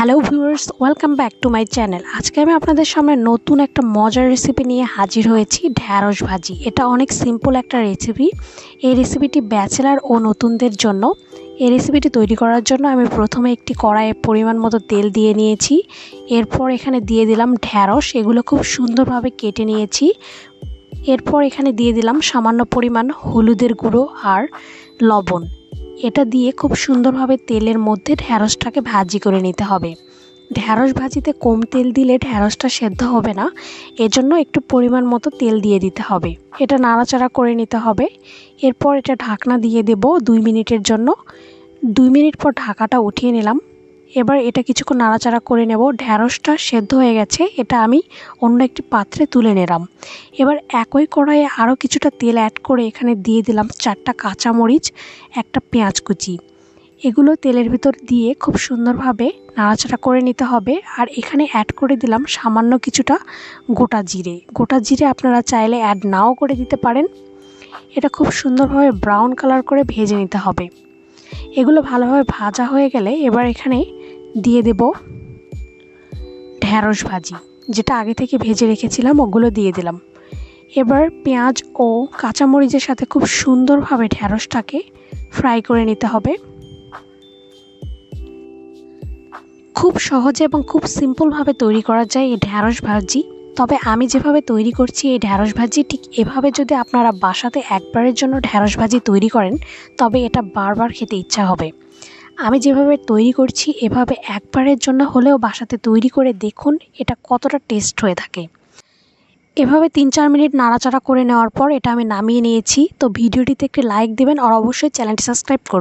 Hello viewers welcome back to my channel আজকে আমি আপনাদের সামনে নতুন একটা মজার রেসিপি নিয়ে হাজির হয়েছি ঢ্যাঁড়স ভাজি। এটা অনেক সিম্পল একটা রেসিপি এই রেসিপিটি ব্যাচেলার ও নতুনদের জন্য। এই রেসিপিটি তৈরি করার জন্য আমি প্রথমে একটি কড়াইয়ে পরিমাণ মতো তেল দিয়ে নিয়েছি। এরপর এখানে দিয়ে দিলাম ঢ্যাঁড়স এগুলো খুব সুন্দরভাবে কেটে নিয়েছি। এরপর এখানে দিয়ে দিলাম সামান্য পরিমাণ হলুদের গুঁড়ো আর লবণ। এটা দিয়ে খুব সুন্দরভাবে তেলের মধ্যে ঢ্যাঁড়সটাকে ভাজি করে নিতে হবে। ঢ্যাঁড়স ভাজিতে কম তেল দিলে ঢ্যাঁড়সটা সেদ্ধ হবে না, এজন্য একটু পরিমাণ মতো তেল দিয়ে দিতে হবে। এটা নাড়াচাড়া করে নিতে হবে। এরপর এটা ঢাকনা দিয়ে দেব দুই মিনিটের জন্য। দুই মিনিট পর ঢাকাটা উঠিয়ে নিলাম। এবার এটা কিছুক্ষণ নাড়াচাড়া করে নেব। ঢ্যাঁড়সটা সেদ্ধ হয়ে গেছে, এটা আমি অন্য একটি পাত্রে তুলে নিলাম। এবার একই কড়াইয়ে আরও কিছুটা তেল অ্যাড করে এখানে দিয়ে দিলাম চারটা কাঁচামরিচ, একটা পেঁয়াজ কুচি। এগুলো তেলের ভিতর দিয়ে খুব সুন্দরভাবে নাড়াচাড়া করে নিতে হবে আর এখানে অ্যাড করে দিলাম সামান্য কিছুটা গোটা জিরে। গোটা জিরে আপনারা চাইলে অ্যাড নাও করে দিতে পারেন। এটা খুব সুন্দরভাবে ব্রাউন কালার করে ভেজে নিতে হবে। এগুলো ভালোভাবে ভাজা হয়ে গেলে এবার এখানে দিয়ে দেব ঢ্যাঁড়স ভাজি। যেটা আগে থেকে ভেজে রেখেছিলাম, ওগুলো দিয়ে দিলাম। এবার পেঁয়াজ ও কাঁচামরিচের সাথে খুব সুন্দরভাবে ঢ্যাঁড়সটাকে ফ্রাই করে নিতে হবে। খুব সহজে এবং খুব সিম্পলভাবে তৈরি করা যায় এই ঢ্যাঁড়স ভাজি। তবে আমি যেভাবে তৈরি করছি এই ঢ্যাঁড়স ভাজি, ঠিক এভাবে যদি আপনারা বাসাতে একবারের জন্য ঢ্যাঁড়স ভাজি তৈরি করেন, তবে এটা বারবার খেতে ইচ্ছা হবে। আমি যেভাবে তৈরি করছি, এভাবে একবারের জন্য হলেও বাসাতে তৈরি করে দেখুন, এটা কতটা টেস্ট হয়ে থাকে। এভাবে তিন চার মিনিট নাড়াচাড়া করে নেওয়ার পর এটা আমি নামিয়ে নিয়েছি। তো ভিডিওটিতে একটি লাইক দেবেন আর অবশ্যই চ্যানেলটি সাবস্ক্রাইব করবেন।